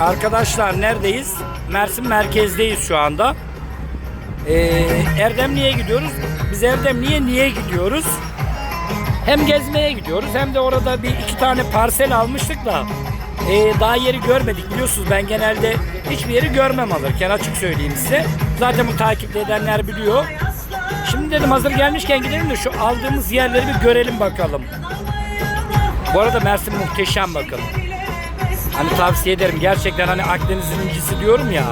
Arkadaşlar neredeyiz? Mersin merkezdeyiz şu anda. Ee, Erdemli'ye gidiyoruz. Biz Erdemli'ye niye gidiyoruz? Hem gezmeye gidiyoruz hem de orada bir iki tane parsel almıştık da ee, daha yeri görmedik biliyorsunuz ben genelde hiçbir yeri görmem alırken açık söyleyeyim size. Zaten bu takip edenler biliyor. Şimdi dedim hazır gelmişken gidelim de şu aldığımız yerleri bir görelim bakalım. Bu arada Mersin muhteşem bakın. Hani tavsiye ederim gerçekten hani Akdeniz'in incisi diyorum ya.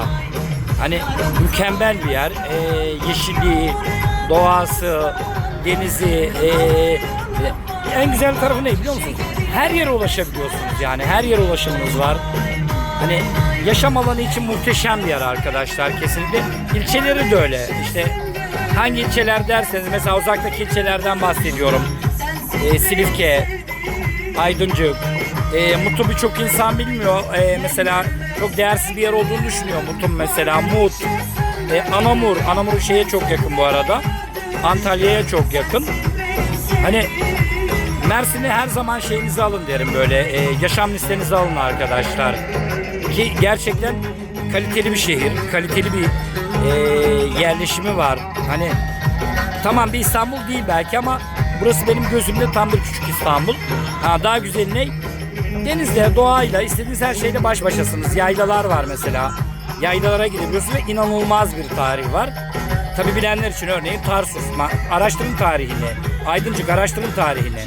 Hani mükemmel bir yer. Ee, yeşilliği, doğası, denizi. ee, en güzel tarafı ne biliyor musunuz? Her yere ulaşabiliyorsunuz yani. Her yere ulaşımınız var. Hani yaşam alanı için muhteşem bir yer arkadaşlar kesinlikle. İlçeleri de öyle. İşte hangi ilçeler derseniz mesela uzaktaki ilçelerden bahsediyorum. Ee, Silifke, Aydıncık. E, Mutlu birçok insan bilmiyor. E, mesela çok değersiz bir yer olduğunu düşünüyor Mutlu mesela. Mut, e, Anamur. Anamur şeye çok yakın bu arada. Antalya'ya çok yakın. Hani Mersin'i her zaman şeyinizi alın derim böyle. E, yaşam listenizi alın arkadaşlar. Ki gerçekten kaliteli bir şehir, kaliteli bir e, yerleşimi var. Hani Tamam bir İstanbul değil belki ama burası benim gözümde tam bir küçük İstanbul. Ha, daha güzel ne? Denizle, doğayla, istediğiniz her şeyle baş başasınız. Yaylalar var mesela. Yaylalara gidebiliyorsunuz ve inanılmaz bir tarih var. Tabi bilenler için örneğin Tarsus. Araştırın tarihini. Aydıncık araştırın tarihini.